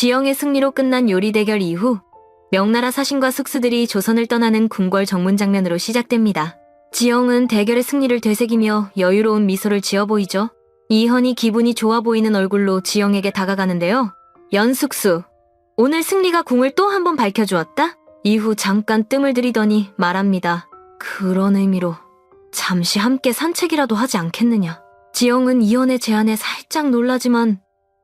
지영의 승리로 끝난 요리 대결 이후 명나라 사신과 숙수들이 조선을 떠나는 궁궐 정문 장면으로 시작됩니다. 지영은 대결의 승리를 되새기며 여유로운 미소를 지어 보이죠. 이현이 기분이 좋아 보이는 얼굴로 지영에게 다가가는데요. 연숙수, 오늘 승리가 궁을 또 한 번 밝혀주었다? 이후 잠깐 뜸을 들이더니 말합니다. 그런 의미로 잠시 함께 산책이라도 하지 않겠느냐. 지영은 이현의 제안에 살짝 놀라지만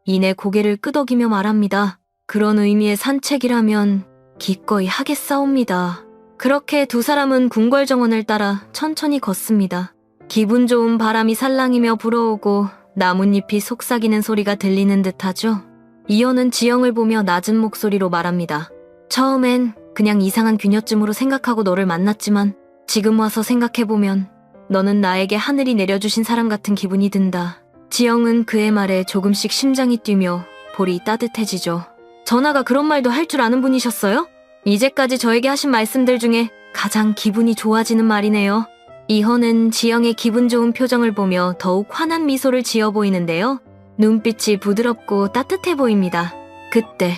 이내 고개를 끄덕이며 말합니다. 그런 의미의 산책이라면 기꺼이 하겠사옵니다. 그렇게 두 사람은 궁궐 정원을 따라 천천히 걷습니다. 기분 좋은 바람이 살랑이며 불어오고 나뭇잎이 속삭이는 소리가 들리는 듯하죠. 이현은 지영을 보며 낮은 목소리로 말합니다. 처음엔 그냥 이상한 귀녀쯤으로 생각하고 너를 만났지만 지금 와서 생각해보면 너는 나에게 하늘이 내려주신 사람 같은 기분이 든다. 지영은 그의 말에 조금씩 심장이 뛰며 볼이 따뜻해지죠. 전하가 그런 말도 할 줄 아는 분이셨어요? 이제까지 저에게 하신 말씀들 중에 가장 기분이 좋아지는 말이네요. 이현은 지영의 기분 좋은 표정을 보며 더욱 환한 미소를 지어 보이는데요. 눈빛이 부드럽고 따뜻해 보입니다. 그때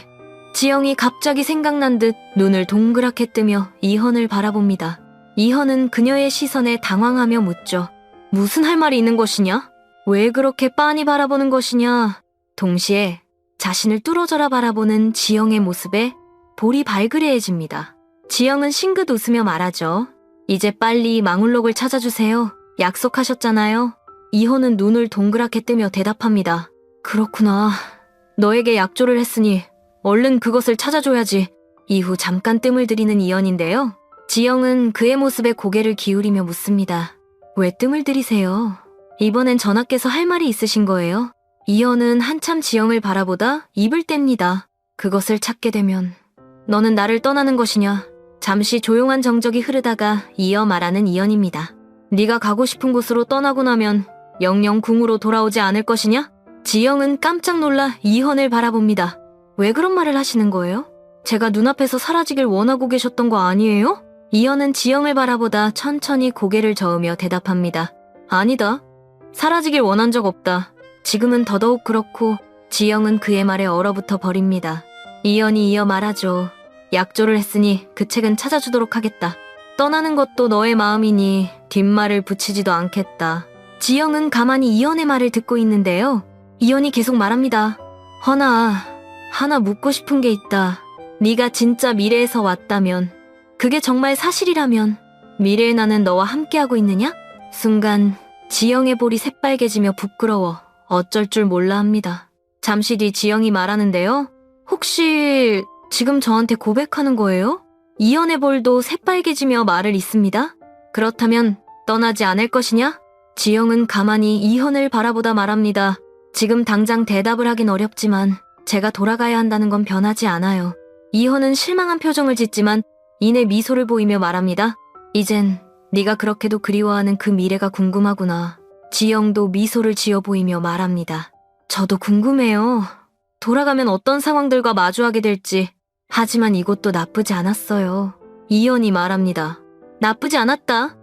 지영이 갑자기 생각난 듯 눈을 동그랗게 뜨며 이현을 바라봅니다. 이현은 그녀의 시선에 당황하며 묻죠. 무슨 할 말이 있는 것이냐? 왜 그렇게 빤히 바라보는 것이냐? 동시에 자신을 뚫어져라 바라보는 지영의 모습에 볼이 발그레해집니다. 지영은 싱긋 웃으며 말하죠. 이제 빨리 망울록을 찾아주세요. 약속하셨잖아요. 이호는 눈을 동그랗게 뜨며 대답합니다. 그렇구나. 너에게 약조를 했으니 얼른 그것을 찾아줘야지. 이후 잠깐 뜸을 들이는 이연인데요. 지영은 그의 모습에 고개를 기울이며 묻습니다. 왜 뜸을 들이세요? 이번엔 전하께서 할 말이 있으신 거예요? 이연은 한참 지영을 바라보다 입을 뗍니다. 그것을 찾게 되면 너는 나를 떠나는 것이냐? 잠시 조용한 정적이 흐르다가 이어 말하는 이연입니다. 네가 가고 싶은 곳으로 떠나고 나면 영영 궁으로 돌아오지 않을 것이냐? 지영은 깜짝 놀라 이현을 바라봅니다. 왜 그런 말을 하시는 거예요? 제가 눈앞에서 사라지길 원하고 계셨던 거 아니에요? 이현은 지영을 바라보다 천천히 고개를 저으며 대답합니다. 아니다. 사라지길 원한 적 없다. 지금은 더더욱 그렇고 지영은 그의 말에 얼어붙어 버립니다. 이연이 이어 말하죠. 약조를 했으니 그 책은 찾아주도록 하겠다. 떠나는 것도 너의 마음이니 뒷말을 붙이지도 않겠다. 지영은 가만히 이연의 말을 듣고 있는데요. 이연이 계속 말합니다. 허나 하나 묻고 싶은 게 있다. 네가 진짜 미래에서 왔다면 그게 정말 사실이라면 미래의 나는 너와 함께하고 있느냐? 순간 지영의 볼이 새빨개지며 부끄러워 어쩔 줄 몰라 합니다. 잠시 뒤 지영이 말하는데요. 혹시 지금 저한테 고백하는 거예요? 이연의 볼도 새빨개지며 말을 잇습니다. 그렇다면 떠나지 않을 것이냐? 지영은 가만히 이현을 바라보다 말합니다. 지금 당장 대답을 하긴 어렵지만 제가 돌아가야 한다는 건 변하지 않아요. 이현은 실망한 표정을 짓지만 이내 미소를 보이며 말합니다. 이젠 네가 그렇게도 그리워하는 그 미래가 궁금하구나. 지영도 미소를 지어 보이며 말합니다. 저도 궁금해요. 돌아가면 어떤 상황들과 마주하게 될지. 하지만 이것도 나쁘지 않았어요. 이연이 말합니다. 나쁘지 않았다.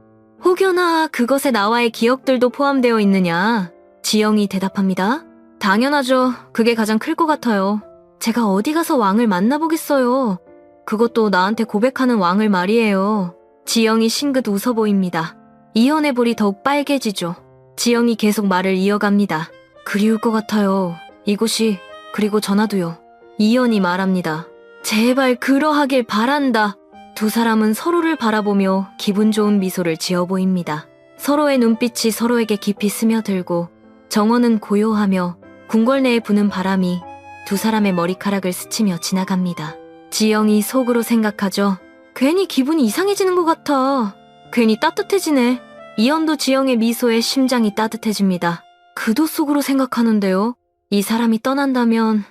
혹여나 그것에 나와의 기억들도 포함되어 있느냐? 지영이 대답합니다. 당연하죠. 그게 가장 클 것 같아요. 제가 어디 가서 왕을 만나보겠어요. 그것도 나한테 고백하는 왕을 말이에요. 지영이 싱긋 웃어 보입니다. 이현의 볼이 더욱 빨개지죠. 지영이 계속 말을 이어갑니다. 그리울 것 같아요. 이곳이 그리고 전화도요. 이현이 말합니다. 제발 그러하길 바란다. 두 사람은 서로를 바라보며 기분 좋은 미소를 지어 보입니다. 서로의 눈빛이 서로에게 깊이 스며들고 정원은 고요하며 궁궐 내에 부는 바람이 두 사람의 머리카락을 스치며 지나갑니다. 지영이 속으로 생각하죠. 괜히 기분이 이상해지는 것 같아. 괜히 따뜻해지네. 이연도 지영의 미소에 심장이 따뜻해집니다. 그도 속으로 생각하는데요. 이 사람이 떠난다면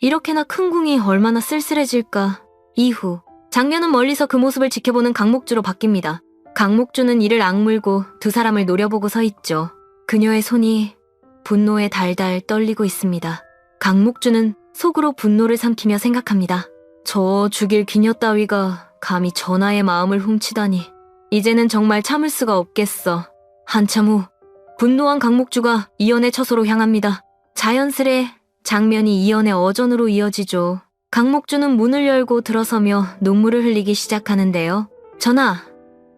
이렇게나 큰 궁이 얼마나 쓸쓸해질까. 이후 장면은 멀리서 그 모습을 지켜보는 강목주로 바뀝니다. 강목주는 이를 악물고 두 사람을 노려보고 서 있죠. 그녀의 손이 분노에 달달 떨리고 있습니다. 강목주는 속으로 분노를 삼키며 생각합니다. 저 죽일 기녀 따위가 감히 전하의 마음을 훔치다니. 이제는 정말 참을 수가 없겠어. 한참 후 분노한 강목주가 이연의 처소로 향합니다. 자연스레 장면이 이연의 어전으로 이어지죠. 강목주는 문을 열고 들어서며 눈물을 흘리기 시작하는데요. 전하,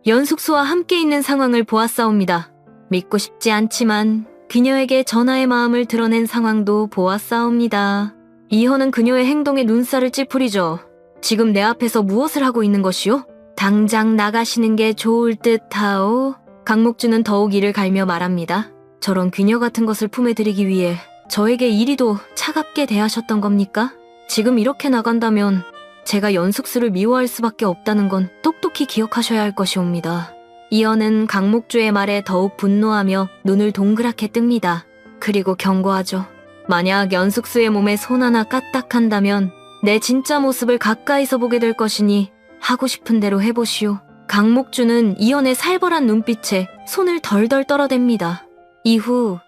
연숙수와 함께 있는 상황을 보았사옵니다. 믿고 싶지 않지만 그녀에게 전하의 마음을 드러낸 상황도 보았사옵니다. 이현은 그녀의 행동에 눈살을 찌푸리죠. 지금 내 앞에서 무엇을 하고 있는 것이오? 당장 나가시는 게 좋을 듯하오. 강목주는 더욱 이를 갈며 말합니다. 저런 그녀 같은 것을 품에 들이기 위해 저에게 이리도 차갑게 대하셨던 겁니까? 지금 이렇게 나간다면 제가 연숙수를 미워할 수밖에 없다는 건 똑똑히 기억하셔야 할 것이옵니다. 이언은 강목주의 말에 더욱 분노하며 눈을 동그랗게 뜹니다. 그리고 경고하죠. 만약 연숙수의 몸에 손 하나 까딱한다면 내 진짜 모습을 가까이서 보게 될 것이니 하고 싶은 대로 해보시오. 강목주는 이언의 살벌한 눈빛에 손을 덜덜 떨어댑니다. 이후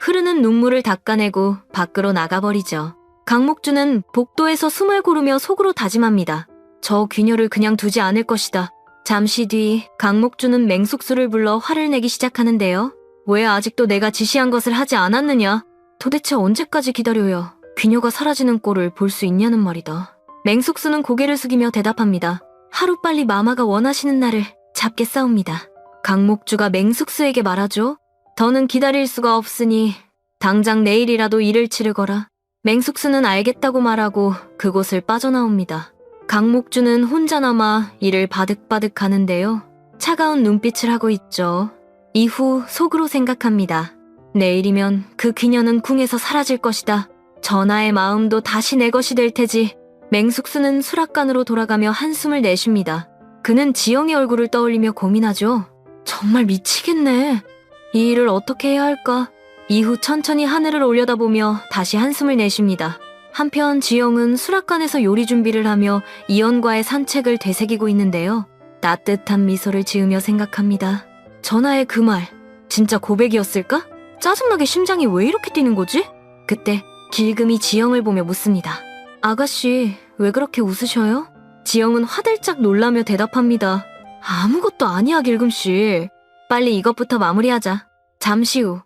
흐르는 눈물을 닦아내고 밖으로 나가버리죠. 강목주는 복도에서 숨을 고르며 속으로 다짐합니다. 저 귀녀를 그냥 두지 않을 것이다. 잠시 뒤 강목주는 맹숙수를 불러 화를 내기 시작하는데요. 왜 아직도 내가 지시한 것을 하지 않았느냐? 도대체 언제까지 기다려야 귀녀가 사라지는 꼴을 볼 수 있냐는 말이다. 맹숙수는 고개를 숙이며 대답합니다. 하루빨리 마마가 원하시는 날을 잡겠사옵니다. 강목주가 맹숙수에게 말하죠. 더는 기다릴 수가 없으니 당장 내일이라도 일을 치르거라. 맹숙수는 알겠다고 말하고 그곳을 빠져나옵니다. 강목주는 혼자 남아 이를 바득바득 하는데요. 차가운 눈빛을 하고 있죠. 이후 속으로 생각합니다. 내일이면 그 귀녀는 궁에서 사라질 것이다. 전하의 마음도 다시 내 것이 될 테지. 맹숙수는 수락관으로 돌아가며 한숨을 내쉽니다. 그는 지영의 얼굴을 떠올리며 고민하죠. 정말 미치겠네. 이 일을 어떻게 해야 할까? 이후 천천히 하늘을 올려다보며 다시 한숨을 내쉽니다. 한편 지영은 수락관에서 요리 준비를 하며 이연과의 산책을 되새기고 있는데요. 따뜻한 미소를 지으며 생각합니다. 전하의 그 말, 진짜 고백이었을까? 짜증나게 심장이 왜 이렇게 뛰는 거지? 그때 길금이 지영을 보며 묻습니다. 아가씨, 왜 그렇게 웃으셔요? 지영은 화들짝 놀라며 대답합니다. 아무것도 아니야, 길금씨. 빨리 이것부터 마무리하자. 잠시 후,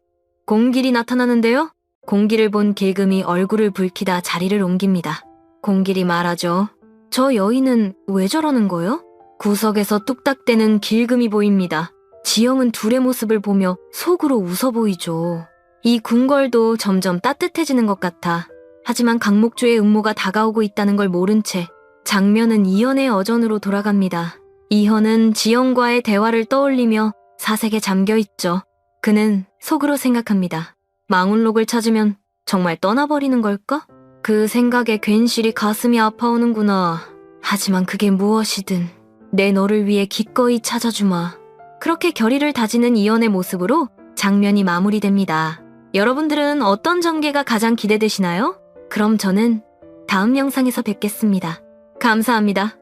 공길이 나타나는데요. 공길을 본 길금이 얼굴을 붉히다 자리를 옮깁니다. 공길이 말하죠. 저 여인은 왜 저러는 거요? 구석에서 뚝딱대는 길금이 보입니다. 지영은 둘의 모습을 보며 속으로 웃어 보이죠. 이 궁궐도 점점 따뜻해지는 것 같아. 하지만 강목주의 음모가 다가오고 있다는 걸 모른 채 장면은 이현의 어전으로 돌아갑니다. 이현은 지영과의 대화를 떠올리며 사색에 잠겨 있죠. 그는 속으로 생각합니다. 망울록을 찾으면 정말 떠나버리는 걸까? 그 생각에 괜시리 가슴이 아파오는구나. 하지만 그게 무엇이든 내 너를 위해 기꺼이 찾아주마. 그렇게 결의를 다지는 이연의 모습으로 장면이 마무리됩니다. 여러분들은 어떤 전개가 가장 기대되시나요? 그럼 저는 다음 영상에서 뵙겠습니다. 감사합니다.